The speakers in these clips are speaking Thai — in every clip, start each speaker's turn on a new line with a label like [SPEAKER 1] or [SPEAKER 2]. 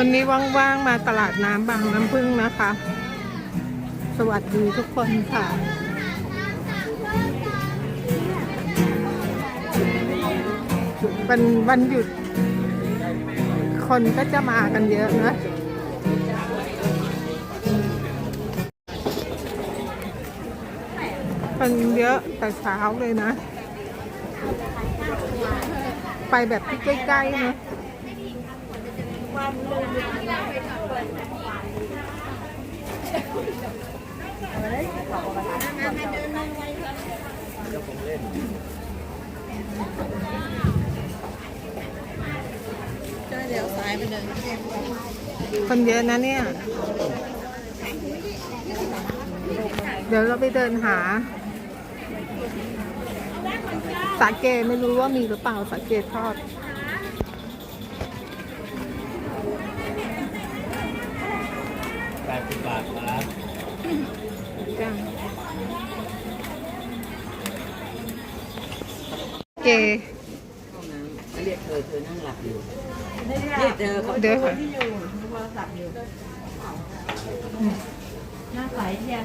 [SPEAKER 1] วันนี้ว่างๆมาตลาดน้ำบางน้ำพึ่งนะคะ สวัสดีทุกคนค่ะ เป็นวันหยุด คนก็จะมากันเยอะนะคนเยอะแต่เช้าเลยนะ ไปแบบที่ใกล้ๆนะ
[SPEAKER 2] เดี๋ยวซ้ายไปเดินเข้ม
[SPEAKER 1] คนเยอะนะเนี่ย เดี๋ยวเราไปเดินหา สาเกไม่รู้ว่ามีหรือเปล่าสาเกทอด
[SPEAKER 3] บบาทครับ
[SPEAKER 1] จ้ะเก
[SPEAKER 2] เรียกเธอเธอนั่งหลับอยู่เรียกเธอเขา
[SPEAKER 1] เดี๋ยวค่ะ
[SPEAKER 2] ที่อยู่โทรศัพท์อยู่หน้าใสเทีย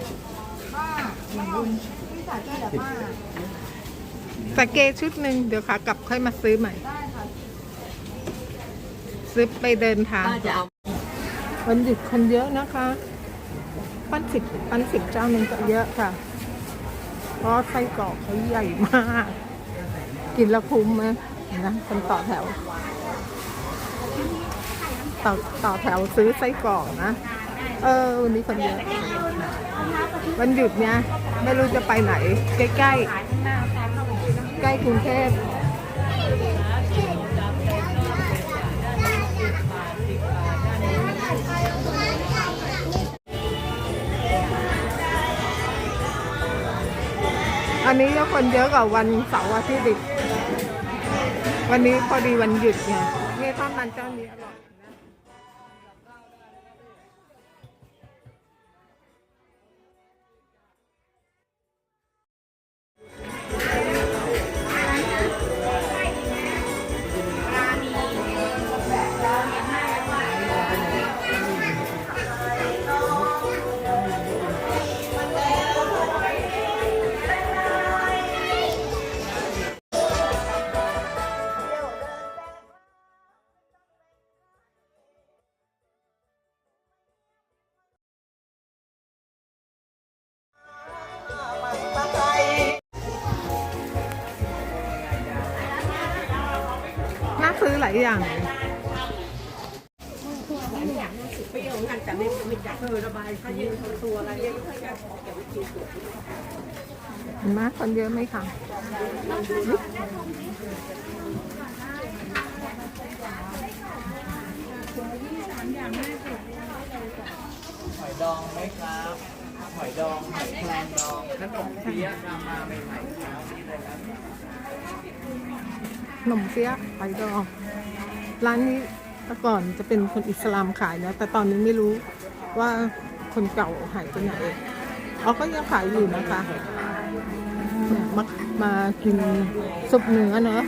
[SPEAKER 2] ป้าอย่างบุญพี่สาวเจ้าเดี๋ยวป้า
[SPEAKER 1] สาเกชุดหนึ่งเดี๋ยวขากลับค่อยมาซื้อใหม่
[SPEAKER 2] ได้ค่ะ
[SPEAKER 1] ซื้อไปเดินทาง
[SPEAKER 2] ป้าจะเอา
[SPEAKER 1] วันหยุดคนเยอะนะคะ ปั้นสิบปั้นสิบเจ้าหนึ่งก็เยอะค่ะ เพราะไส้กรอกเขาใหญ่มาก กินแล้วคุ้มไหมนะคนต่อแถว ต่อต่อแถวซื้อไส้กรอกนะ เออ วันนี้คนเยอะ วันหยุดเนี้ยไม่รู้จะไปไหน ใกล้ ๆ ใกล้กรุงเทพ อันนี้ก็คนเยอะกว่าวันเสาร์อาทิตย์อีกวันนี้พอดีวันหยุดไงนี่ต้นมันเจ้านี้อร่อย ซื้อหลายอย่างเลย
[SPEAKER 2] เปรี้ยวนั่นแต่ไม่ไม่จับเธอระบายเขาเย็นตัวอะไรเงี้ย
[SPEAKER 1] เห็นไหมคนเยอะไหมคะ
[SPEAKER 3] หอยดองไหมครับ หอยดอง หอยแครงดองขนมเปี๊ยะทำมาใหม่ๆเช้านี้เลยครับ
[SPEAKER 1] ขนมเปี๊ยไข่ดองร้านนี้แต่ก่อนจะเป็นคนอิสลามขายนะ แต่ตอนนี้ไม่รู้ว่าคนเก่าหายไปไหนอ๋อก็ยังขายอยู่นะคะมามากินซุปเนื้อเนอะ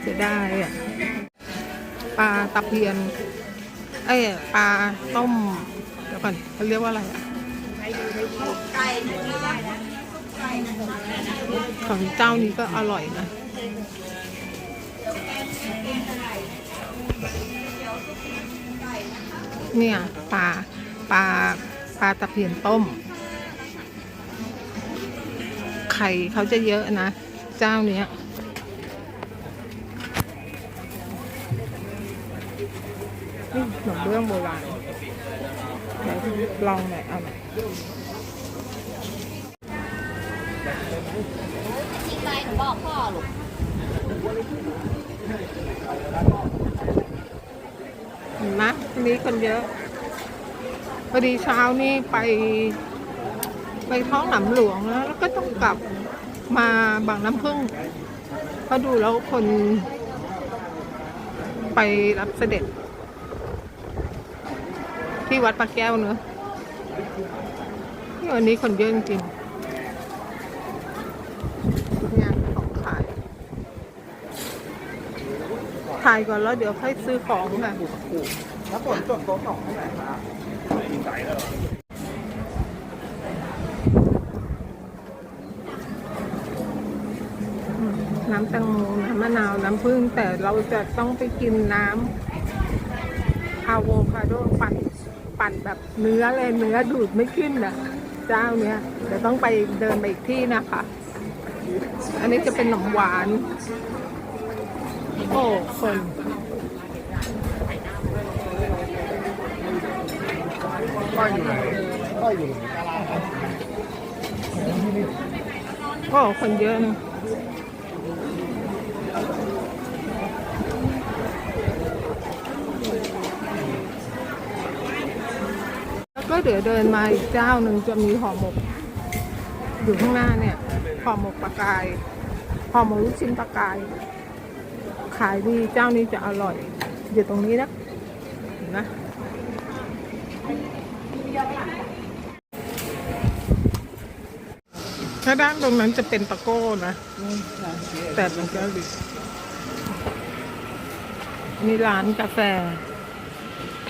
[SPEAKER 1] เสียดายอะปลาตะเพียน เอ้ยปลาต้ม เดี๋ยวก่อนเขาเรียกว่าอะไรอะ ของเจ้านี้ก็อร่อยนะเนี่ยปลาปลาปลาตะเพียนต้ม ไข่เขาจะเยอะนะ เจ้าเนี้ยนี่ขนมเบื้องโบราณลองหน่อยเอาหน่อย
[SPEAKER 4] ไปหนูบอกพ่อลูก
[SPEAKER 1] เห็นไหมวันนี้คนเยอะพอดีเช้านี่ไปไปท้องหนำหลวงแล้วแล้วก็ต้องกลับมาบางน้ำพึ่งเพราะดูแล้วคนไปรับเสด็จ ที่วัดปากแก้วเนอะนี่วันนี้คนเยอะจริงๆงานของขาย ถ่ายก่อนแล้วเดี๋ยวค่อยซื้อของค่ะ
[SPEAKER 3] แล้วผลส่วนโต๊ะสองเท่าไหร่ครับ
[SPEAKER 1] น้ำแตงโมน้ำมะนาว น้ำผึ้งแต่เราจะต้องไปกินน้ำอะโวคาโดปั่นปั่นแบบเนื้อเลยเนื้อดูดไม่ขึ้นอะ เจ้าเนี้ยเดี๋ยวต้องไปเดินไปอีกที่นะคะ อันนี้จะเป็นขนมหวาน โอ้ คน
[SPEAKER 3] ก็อยู่ไหนก็อยู่
[SPEAKER 1] โอ้คนเยอะนะแล้วก็เดี๋ยวเดินมาอีกเจ้าหนึ่งจะมีห่อหมก อยู่ข้างหน้าเนี่ยห่อหมกปลากายห่อหมกลูกชิ้นปลากาย ขายดีเจ้านี้จะอร่อย อยู่ตรงนี้นะเห็นไหมถ้าด้านตรงนั้นจะเป็นตะโก้นะ แต่มันก็ดีมีร้านกาแฟ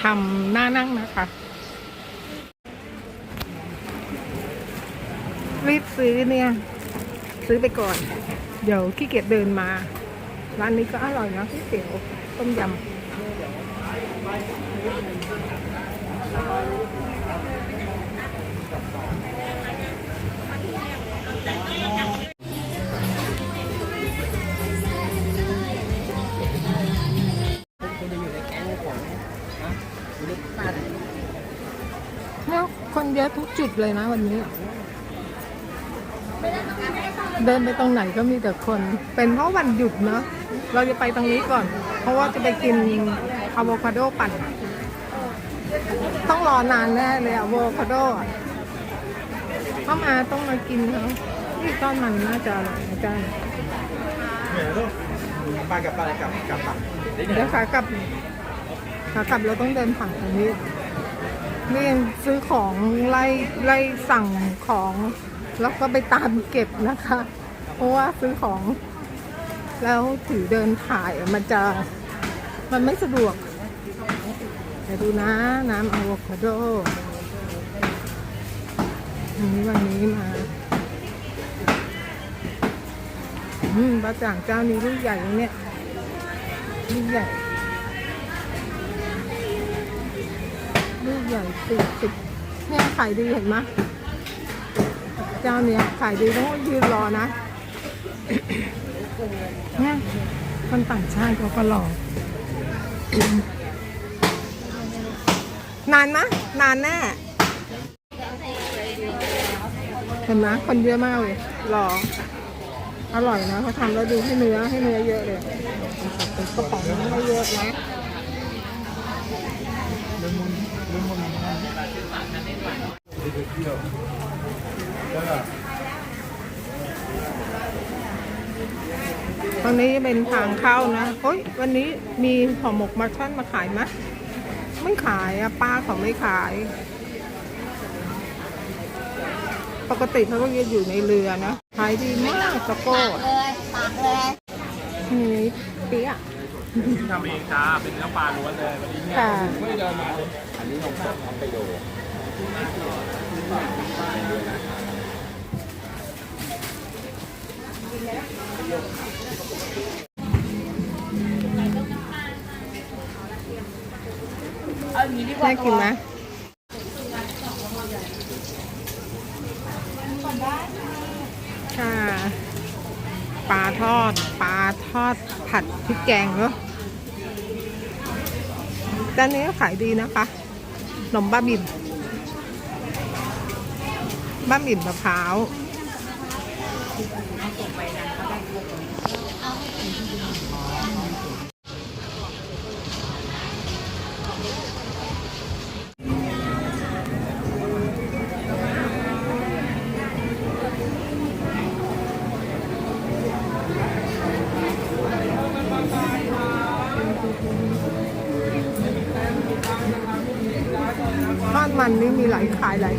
[SPEAKER 1] ทำหน้านั่งนะคะ รีบซื้อเนี่ย ซื้อไปก่อน เดี๋ยวขี้เกียจเดินมา ร้านนี้ก็อร่อยนะก๋วยเตี๋ยวต้มยำ
[SPEAKER 2] คุณจะอยู่ในแก๊งผมนะอยู่ในบ้าน
[SPEAKER 1] แล้วคนเยอะทุกจุดเลยนะวันนี้ เดินไปตรงไหนก็มีแต่คน เป็นเพราะวันหยุดเนาะ เราจะไปตรงนี้ก่อน เพราะว่าจะไปกินอะโวคาโดปั่น ต้องรอนานแน่เลยอะโวคาโดอะเข้ามาต้องมากินเขานี่ต้นมันน่าจะอร่อยนะจ๊ะ
[SPEAKER 3] เหนือลูกปลากับปลาอะไรกับกับปลา
[SPEAKER 1] เดี๋ยวขากลับขากลับเราต้องเดินผ่านตรงนี้นี่ยังซื้อของไล่ไล่สั่งของ แล้วก็ไปตามเก็บนะคะ เพราะว่าซื้อของ แล้วถือเดินถ่ายมันจะมันไม่สะดวกเดี๋ยวดูนะ น้ำอะโวคาโดอันนี้วันนี้มาอืมปลาจ่างเจ้านี้ลูกใหญ่เนี่ยลูกใหญ่ลูกใหญ่สิบสิบเนี่ยขายดีเห็นไหมเจ้าเนี้ยขายดีต้องยืนรอนะ เนี่ยคนต่างชาติเขาก็รอนานนะนานแน่เห็นไหมคนเยอะมากเลยรออร่อยนะเขาทำแล้วดูให้เนื้อให้เนื้อเยอะเลยเป็นกระป๋องให้เยอะนะ ตรงนี้เป็นทางเข้านะโอ้ยวันนี้มีห่อหมกมาช่อนมาขายไหมไม่ขายอะป้าเขาไม่ขาย ปกติเขาก็จะอยู่ในเรือนะขายดีมากตะโก้
[SPEAKER 4] เลยปากเลย
[SPEAKER 1] นี่เปี๊ยะ
[SPEAKER 3] ทำเองจ้าเป็นเนื้อปลาล้วนเลยวันนี้
[SPEAKER 1] ค่ะ
[SPEAKER 3] ไม่เดินมาอันนี้นมสดทำไปโด
[SPEAKER 1] น่ากินไหมค่ะปลาทอด ปลาทอดผัดพริกแกงเนอะจานนี้ก็ขายดีนะคะขนมบ้าบิ่มบ้าบิ่มมะพร้าว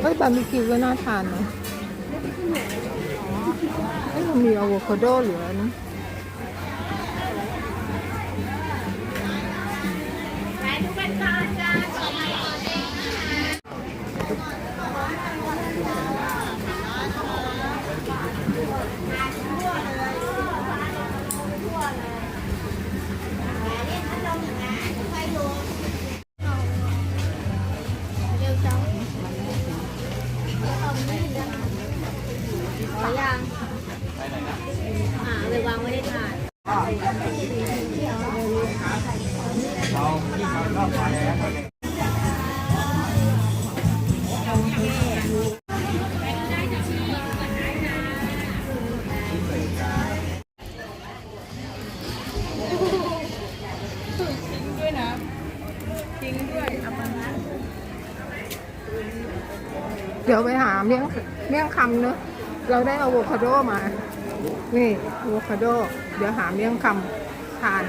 [SPEAKER 1] เฮ้ยบาร์บีคิวก็น่าทานนะเอ้ยมันมีอะโวคาโดเหลือนะ เดี๋ยวไปหาเมี่ยงเมี่ยงคำเนอะเราได้อะโวคาโดมา นี่อะโวคาโด เดี๋ยวหาเมี่ยงคำทาน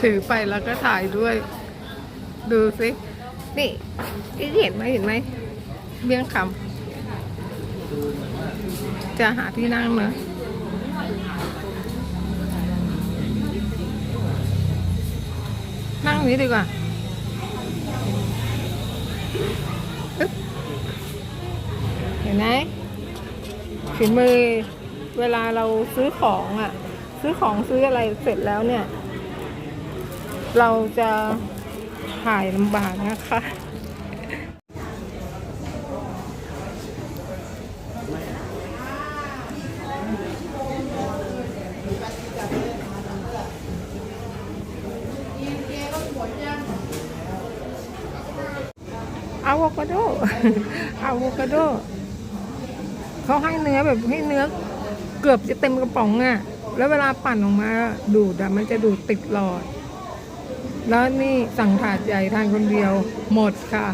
[SPEAKER 1] ถือไปแล้วก็ถ่ายด้วย ดูสินี่นี่เห็นไหมเห็นไหมเบี้ยงคำจะหาที่นั่งเนอะนั่งนี้ดีกว่าอึ๊บเห็น ไหมฝีมือเวลาเราซื้อของอะ ซื้อของซื้ออะไรเสร็จแล้วเนี่ย เราจะถ่ายลำบากนะคะอะโวคาโดอะโวคาโด เขาให้เนื้อแบบให้เนื้อเกือบจะเต็มกระป๋องอะ่ะ แล้วเวลาปั่นออกมาดูดอะมันจะดูดติดหลอด แล้วนี่สั่งถาดใหญ่ทานคนเดียวหมดค่ะ